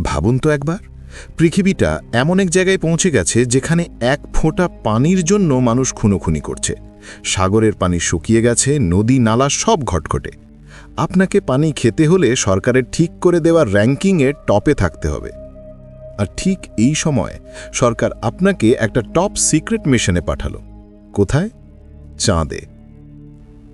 ভাবুন তো একবার, পৃথিবীটা এমন এক জায়গায় পৌঁছে গেছে যেখানে এক ফোঁটা পানির জন্য মানুষ খুনোখুনি করছে। সাগরের পানি শুকিয়ে গেছে, নদী, নালা সব ঘটঘটে। আপনাকে পানি খেতে হলে সরকারের ঠিক করে দেওয়া র্যাঙ্কিংয়ে টপে থাকতে হবে। আর ঠিক এই সময় সরকার আপনাকে একটা টপ সিক্রেট মিশনে পাঠালো। কোথায়? চাঁদে।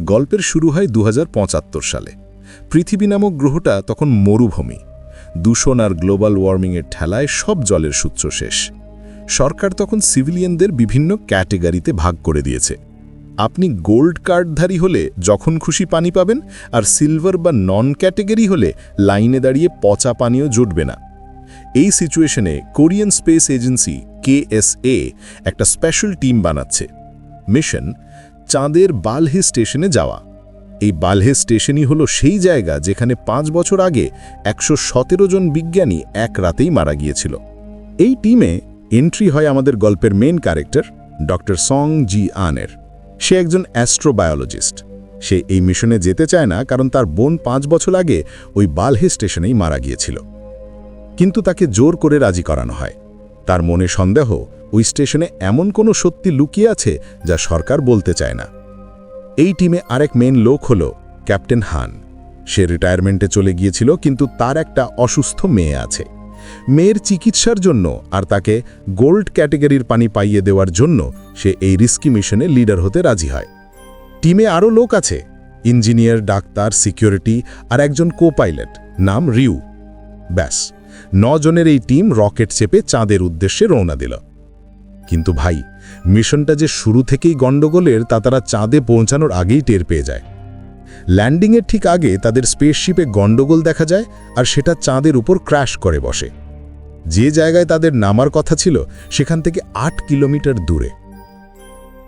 গল্পের শুরু হয় দু হাজার পঁচাত্তর সালে। পৃথিবী নামক গ্রহটা তখন মরুভূমি। দূষণ আর গ্লোবাল ওয়ার্মিংয়ের ঠেলায় সব জলের সূত্র শেষ। সরকার তখন সিভিলিয়ানদের বিভিন্ন ক্যাটেগরিতে ভাগ করে দিয়েছে। আপনি গোল্ড কার্ডধারী হলে যখন খুশি পানি পাবেন আর সিলভার বা নন ক্যাটেগরি হলে লাইনে দাঁড়িয়ে পচা পানিও জুটবে না। এই সিচুয়েশনে কোরিয়ান স্পেস এজেন্সি কেএসএ একটা স্পেশাল টিম বানাচ্ছে। মিশন চাঁদের বালহে স্টেশনে যাওয়া। এই বালহে স্টেশনই হলো সেই জায়গা যেখানে পাঁচ বছর আগে একশো সতেরো জন বিজ্ঞানী এক রাতেই মারা গিয়েছিল। এই টিমে এন্ট্রি হয় আমাদের গল্পের main character, doctor Song Ji আনের। সে একজন অ্যাস্ট্রোবায়োলজিস্ট। সে এই মিশনে যেতে চায় না কারণ তার বোন পাঁচ বছর আগে ওই বালহে স্টেশনেই মারা গিয়েছিল। কিন্তু তাকে জোর করে রাজি করানো হয়। তার মনে সন্দেহ, ওই স্টেশনে এমন কোনো সত্যি লুকিয়ে আছে যা সরকার বলতে চায় না। এই টিমে আরেক মেন লোক হল ক্যাপ্টেন হান। সে রিটায়ারমেন্টে চলে গিয়েছিল, কিন্তু তার একটা অসুস্থ মেয়ে আছে। মেয়ের চিকিৎসার জন্য আর তাকে গোল্ড ক্যাটেগরির পানি পাইয়ে দেওয়ার জন্য সে এই রিস্কি মিশনে লিডার হতে রাজি হয়। টিমে আরও লোক আছে, ইঞ্জিনিয়ার, ডাক্তার, সিকিউরিটি আর একজন কো পাইলট নাম রিউ। ব্যাস, নজনের এই টিম রকেট চেপে চাঁদের উদ্দেশ্যে রওনা দিল। কিন্তু ভাই মিশনটা যে শুরু থেকেই গণ্ডগোলের তা তারা চাঁদে পৌঁছানোর আগেই টের পেয়ে যায়। ল্যান্ডিংয়ের ঠিক আগে তাদের স্পেসশিপে গণ্ডগোল দেখা যায় আর সেটা চাঁদের উপর ক্র্যাশ করে বসে। যে জায়গায় তাদের নামার কথা ছিল, সেখান থেকে আট কিলোমিটার দূরে।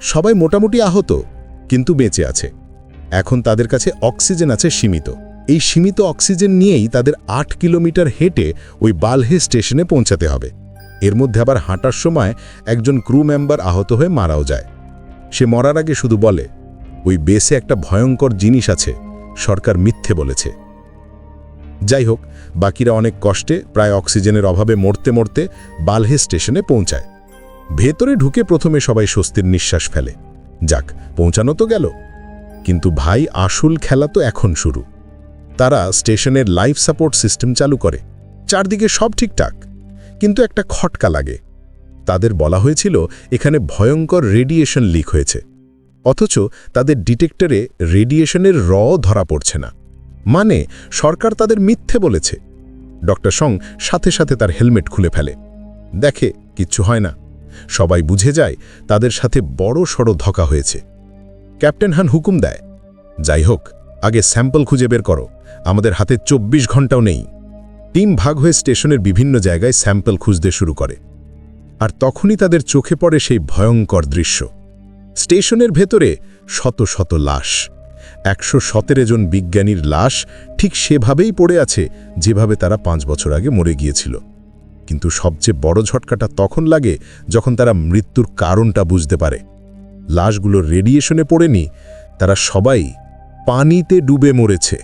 সবাই মোটামুটি আহত, কিন্তু বেঁচে আছে। এখন তাদের কাছে অক্সিজেন আছে সীমিত। এই সীমিত অক্সিজেন নিয়েই তাদের আট কিলোমিটার হেঁটে ওই বালহে স্টেশনে পৌঁছাতে হবে। এর মধ্যে আবার হাঁটার সময় একজন ক্রু মেম্বার আহত হয়ে মারাও যায়। সে মরার আগে শুধু বলে, ওই বেসে একটা ভয়ঙ্কর জিনিস আছে, সরকার মিথ্যে বলেছে। যাই হোক, বাকিরা অনেক কষ্টে প্রায় অক্সিজেনের অভাবে মরতে মরতে বালহে স্টেশনে পৌঁছায়। ভেতরে ঢুকে প্রথমে সবাই স্বস্তির নিঃশ্বাস ফেলে। যাক, পৌঁছানো তো গেল। কিন্তু ভাই, আসল খেলা তো এখন শুরু। তারা স্টেশনের লাইফ সাপোর্ট সিস্টেম চালু করে। চারদিকে সব ঠিকঠাক। কিন্তু একটা খটকা লাগে। তাদের বলা হয়েছিল, এখানে ভয়ঙ্কর রেডিয়েশন লিক হয়েছে। অথচ তাদের ডিটেক্টরে রেডিয়েশনের র ধরা পড়ছে না। মানে সরকার তাদের মিথ্যে বলেছে। ডক্টর সং সাথে সাথে তার হেলমেট খুলে ফেলে। দেখে, কিচ্ছু হয় না। সবাই বুঝে যায়, তাদের সাথে বড় সড় ধকা হয়েছে। ক্যাপ্টেন হান হুকুম দেয়, যাই হোক, আগে স্যাম্পল খুঁজে বের করো। আমাদের হাতে ২৪ ঘন্টাও নেই। টিম ভাগ হয়ে স্টেশনের বিভিন্ন জায়গায় স্যাম্পল খুঁজতে শুরু করে। আর তখনই তাদের চোখে পড়ে সেই ভয়ঙ্কর দৃশ্য। স্টেশনের ভেতরে শত শত লাশ। একশো সতেরো জন বিজ্ঞানীর লাশ ঠিক সেভাবেই পড়ে আছে যেভাবে তারা পাঁচ বছর আগে মরে গিয়েছিল। কিন্তু সবচেয়ে বড় ঝটকাটা তখন লাগে যখন তারা মৃত্যুর কারণটা বুঝতে পারে। লাশগুলো রেডিয়েশনে পড়েনি, তারা সবাই পানিতে ডুবে মরেছে।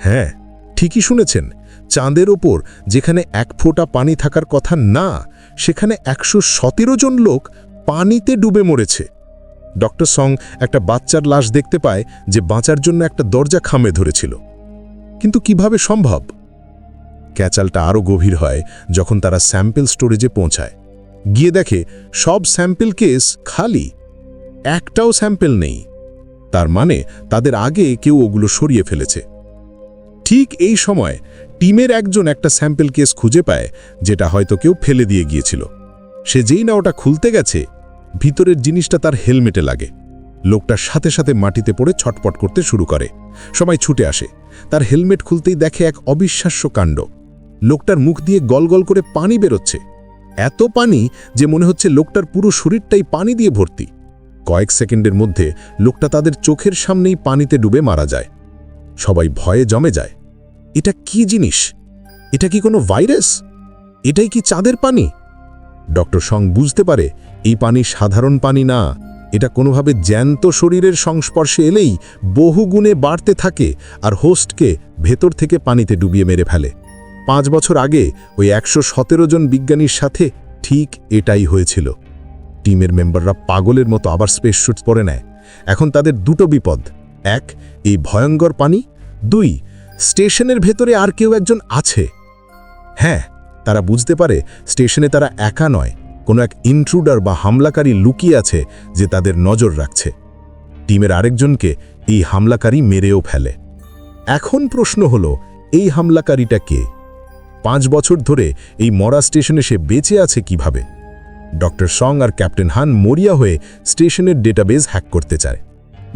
হ্যাঁ ঠিকই শুনেছেন চাঁদের ওপর, যেখানে এক ফোঁটা পানি থাকার কথা না, সেখানে একশো সতেরো জন লোক পানিতে ডুবে মরেছে। ডক্টর সং একটা বাচ্চার লাশ দেখতে পায় যে বাঁচার জন্য একটা দরজা খামে ধরেছিল। কিন্তু কীভাবে সম্ভব? ক্যাচালটা আরও গভীর হয় যখন তারা স্যাম্পেল স্টোরেজে পৌঁছায়। গিয়ে দেখে সব স্যাম্পেল কেস খালি। একটাও স্যাম্পেল নেই। তার মানে তাদের আগে কেউ ওগুলো সরিয়ে ফেলেছে। ঠিক এই সময় টিমের একজন একটা স্যাম্পল কেস খুঁজে পায়, যেটা হয়তো কেউ ফেলে দিয়ে গিয়েছিল। সে যেই না ওটা খুলতে গেছে, ভিতরের জিনিসটা তার হেলমেটে লাগে। লোকটার সাথে সাথে মাটিতে পড়ে ছটপট করতে শুরু করে। সবাই ছুটে আসে। তার হেলমেট খুলতেই দেখে এক অবিশ্বাস্য কাণ্ড। লোকটার মুখ দিয়ে গলগল করে পানি বেরোচ্ছে। এত পানি যে মনে হচ্ছে লোকটার পুরো শরীরটাই পানি দিয়ে ভর্তি। কয়েক সেকেন্ডের মধ্যে লোকটা তাদের চোখের সামনেই পানিতে ডুবে মারা যায়। সবাই ভয়ে জমে যায়। এটা কি জিনিস? এটা কি কোনো ভাইরাস? এটাই কি চাঁদের পানি? ডক্টর সং বুঝতে পারে, এই পানি সাধারণ পানি না। এটা কোনোভাবে জ্যান্ত শরীরের সংস্পর্শে এলেই বহু গুণে বাড়তে থাকে আর হোস্টকে ভেতর থেকে পানিতে ডুবিয়ে মেরে ফেলে। পাঁচ বছর আগে ওই একশো সতেরো জন বিজ্ঞানীর সাথে ঠিক এটাই হয়েছিল। টিমের মেম্বাররা পাগলের মতো আবার স্পেস শ্যুট পরে নেয়। এখন তাদের দুটো বিপদ। এক, এই ভয়ঙ্কর পানি। দুই, স্টেশনের ভেতরে আর কেউ একজন আছে। হ্যাঁ তারা বুঝতে পারে স্টেশনে তারা একা নয়, কোনো এক ইন্ট্রুডার বা হামলাকারী লুকিয়ে আছে যে তাদের নজর রাখছে। টিমের আরেকজনকে এই হামলাকারী মেরেও ফেলে। এখন প্রশ্ন হলো, এই হামলাকারীটা কে? পাঁচ বছর ধরে এই মরা স্টেশনে সে বেঁচে আছে কীভাবে? ডক্টর সং আর ক্যাপ্টেন হান মরিয়া হয়ে স্টেশনের ডেটাবেজ হ্যাক করতে চায়।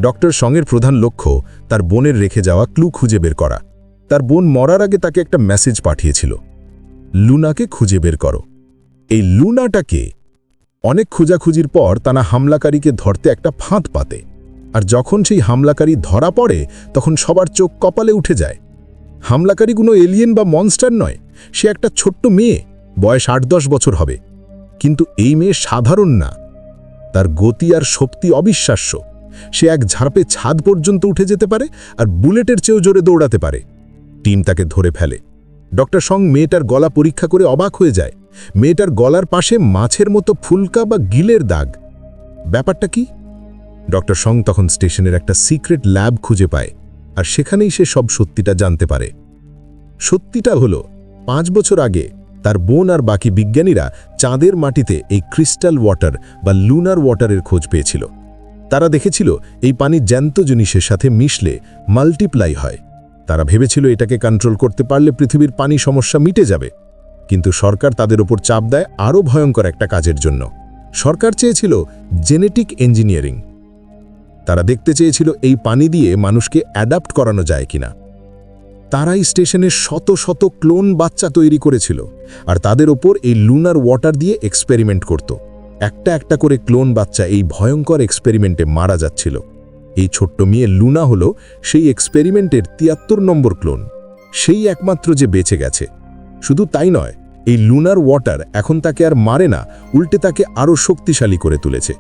ডক্টর সঙের প্রধান লক্ষ্য তার বোনের রেখে যাওয়া ক্লু খুঁজে বের করা। তার বোন মরার আগে তাকে একটা মেসেজ পাঠিয়েছিল। লুনাকে খুঁজে বের করো। এই লুনাটাকে অনেক খোঁজাখুঁজির পর তারা হামলাকারীকে ধরতে একটা ফাঁদ পাতে। আর যখন সেই হামলাকারী ধরা পড়ে, তখন সবার চোখ কপালে উঠে যায়। হামলাকারী কোনো এলিয়েন বা মনস্টার নয়, সে একটা ছোট্ট মেয়ে, বয়স আট দশ বছর হবে। কিন্তু এই মেয়ে সাধারণ না। তার গতি আর শক্তি অবিশ্বাস্য। সে এক ঝাঁপে ছাদ পর্যন্ত উঠে যেতে পারে আর বুলেটের চেয়েও জোরে দৌড়াতে পারে। টিম তাকে ধরে ফেলে। ডক্টর সং মেয়েটার গলা পরীক্ষা করে অবাক হয়ে যায়। মেয়েটার গলার পাশে মাছের মতো ফুলকা বা গিলের দাগ। ব্যাপারটা কি? ডক্টর সং তখন স্টেশনের একটা সিক্রেট ল্যাব খুঁজে পায় আর সেখানেই সে সব সত্যিটা জানতে পারে। সত্যিটা হলো, পাঁচ বছর আগে তার বোন আর বাকি বিজ্ঞানীরা চাঁদের মাটিতে এই ক্রিস্টাল ওয়াটার বা লুনার ওয়াটারের খোঁজ পেয়েছিল। তারা দেখেছিল এই পানি জ্যান্ত জিনিসের সাথে মিশলে মাল্টিপ্লাই হয়। তারা ভেবেছিল এটাকে কন্ট্রোল করতে পারলে পৃথিবীর পানি সমস্যা মিটে যাবে। কিন্তু সরকার তাদের ওপর চাপ দেয় আরও ভয়ঙ্কর একটা কাজের জন্য। সরকার চেয়েছিল জেনেটিক ইঞ্জিনিয়ারিং তারা দেখতে চেয়েছিল এই পানি দিয়ে মানুষকে অ্যাডাপ্ট করানো যায় কিনা। তারাই স্টেশনে শত শত ক্লোন বাচ্চা তৈরি করেছিল। আর তাদের ওপর এই লুনার ওয়াটার দিয়ে এক্সপেরিমেন্ট করত। একটা একটা করে ক্লোন বাচ্চা এই ভয়ঙ্কর এক্সপেরিমেন্টে মারা যাচ্ছিল। এই ছোট্ট মেয়ে লুনা হল সেই এক্সপেরিমেন্টের তিয়াত্তর নম্বর ক্লোন। সেই একমাত্র যে বেঁচে গেছে। শুধু তাই নয়, এই লুনার ওয়াটার এখন তাকে আর মারে না, উল্টে তাকে আরও শক্তিশালী করে তুলেছে।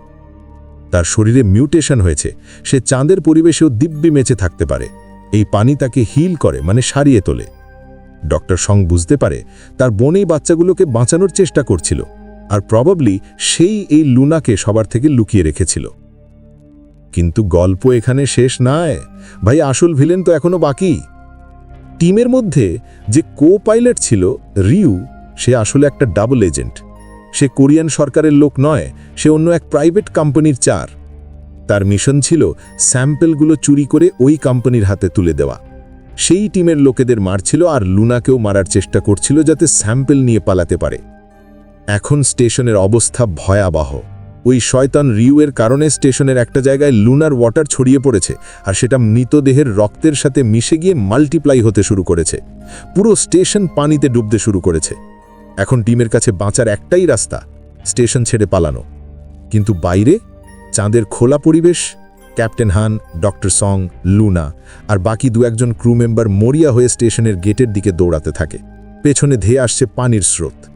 তার শরীরে মিউটেশন হয়েছে, সে চাঁদের পরিবেশেও দিব্যি মেচে থাকতে পারে। এই পানি তাকে হিল করে মানে সারিয়ে তোলে। ডক্টর সং বুঝতে পারে, তার বোন এই বাচ্চাগুলোকে বাঁচানোর চেষ্টা করছিল। আর প্রবাবলি সেই এই লুনাকে সবার থেকে লুকিয়ে রেখেছিল। কিন্তু গল্প এখানে শেষ নয়। ভাই, আসল ভিলেন তো এখনও বাকি। টিমের মধ্যে যে কো পাইলট ছিল, রিউ, সে আসলে একটা ডাবল এজেন্ট সে কোরিয়ান সরকারের লোক নয়, সে অন্য এক প্রাইভেট কোম্পানির চার। তার মিশন ছিল স্যাম্পেলগুলো চুরি করে ওই কোম্পানির হাতে তুলে দেওয়া। সেই টিমের লোকেদের মারছিল আর লুনাকেও মারার চেষ্টা করছিল যাতে স্যাম্পেল নিয়ে পালাতে পারে। এখন স্টেশনের অবস্থা ভয়াবহ। ওই শয়তান রিউয়ের কারণে স্টেশনের একটা জায়গায় লুনার ওয়াটার ছড়িয়ে পড়েছে আর সেটা মৃতদেহের রক্তের সাথে মিশে গিয়ে মাল্টিপ্লাই হতে শুরু করেছে। পুরো স্টেশন পানিতে ডুবতে শুরু করেছে। এখন টিমের কাছে বাঁচার একটাই রাস্তা, স্টেশন ছেড়ে পালানো। কিন্তু বাইরে, চাঁদের খোলা পরিবেশ, captain Han, doctor Song, Luna আর বাকি দু একজন ক্রু মেম্বার মরিয়া হয়ে স্টেশনের গেটের দিকে দৌড়াতে থাকে। পেছনে ধেয়ে আসছে পানির স্রোত।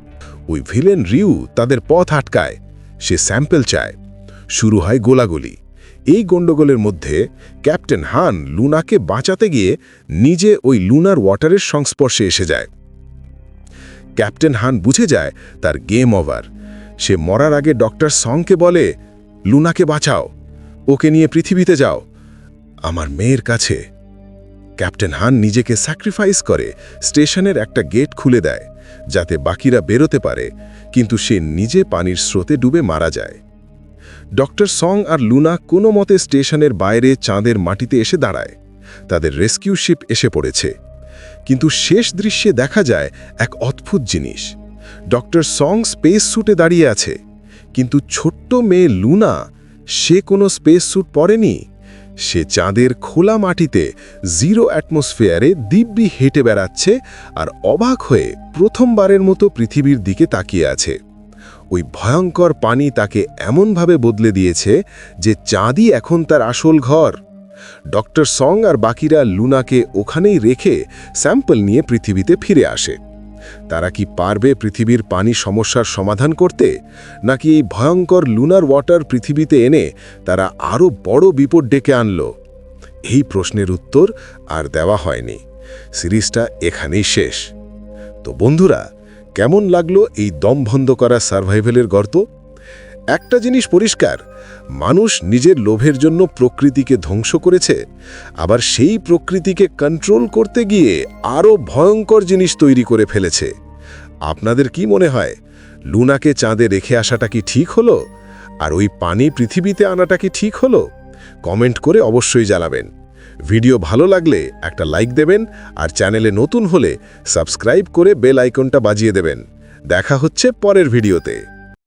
ওই ভিলেন রিউ তাদের পথ আটকায়। সে স্যাম্পেল চায়। শুরু হয় গোলাগুলি। এই গণ্ডগোলের মধ্যে ক্যাপ্টেন হান লুনাকে বাঁচাতে গিয়ে নিজে ওই লুনার ওয়াটারের সংস্পর্শে এসে যায়। ক্যাপ্টেন হান বুঝে যায় তার গেম ওভার। সে মরার আগে ডক্টর সংকে বলে, লুনাকে বাঁচাও। ওকে নিয়ে পৃথিবীতে যাও। আমার মেয়ের কাছে। ক্যাপ্টেন হান নিজেকে স্যাক্রিফাইস করে স্টেশনের একটা গেট খুলে দেয়। যাতে বাকিরা বেরোতে পারে, কিন্তু সে নিজে পানির স্রোতে ডুবে মারা যায়। ডক্টর সং আর লুনা কোনো মতে স্টেশনের বাইরে চাঁদের মাটিতে এসে দাঁড়ায়। তাদের রেস্কিউ শিপ এসে পড়েছে। কিন্তু শেষ দৃশ্যে দেখা যায় এক অদ্ভুত জিনিস। ডক্টর সং স্পেস স্যুটে দাঁড়িয়ে আছে, কিন্তু ছোট্ট মেয়ে লুনা, সে কোনো স্পেস স্যুট পরেনি? সে চাঁদের খোলা মাটিতে জিরো অ্যাটমসফিয়ারে দিব্যি হেঁটে বেড়াচ্ছে আর অবাক হয়ে প্রথমবারের মতো পৃথিবীর দিকে তাকিয়ে আছে। ওই ভয়ঙ্কর পানি তাকে এমনভাবে বদলে দিয়েছে যে চাঁদই এখন তার আসল ঘর। ডক্টর সং আর বাকিরা লুনাকে ওখানেই রেখে স্যাম্পল নিয়ে পৃথিবীতে ফিরে আসে। তারা কি পারবে পৃথিবীর পানি সমস্যার সমাধান করতে? নাকি এই ভয়ঙ্কর লুনার ওয়াটার পৃথিবীতে এনে তারা আরও বড় বিপদ ডেকে আনল? এই প্রশ্নের উত্তর আর দেওয়া হয়নি। সিরিজটা এখানেই শেষ। তো বন্ধুরা, কেমন লাগল এই দম বন্ধ করা সার্ভাইভেলের গর্ত? একটা জিনিস পরিষ্কার, মানুষ নিজের লোভের জন্য প্রকৃতিকে ধ্বংস করেছে, আবার সেই প্রকৃতিকে কন্ট্রোল করতে গিয়ে আরও ভয়ঙ্কর জিনিস তৈরি করে ফেলেছে। আপনাদের কি মনে হয়, লুনাকে চাঁদে রেখে আসাটা কি ঠিক হলো? আর ওই পানি পৃথিবীতে আনাটা কি ঠিক হলো? কমেন্ট করে অবশ্যই জানাবেন। ভিডিও ভালো লাগলে একটা লাইক দেবেন আর চ্যানেলে নতুন হলে সাবস্ক্রাইব করে বেল আইকনটা বাজিয়ে দেবেন। দেখা হচ্ছে পরের ভিডিওতে।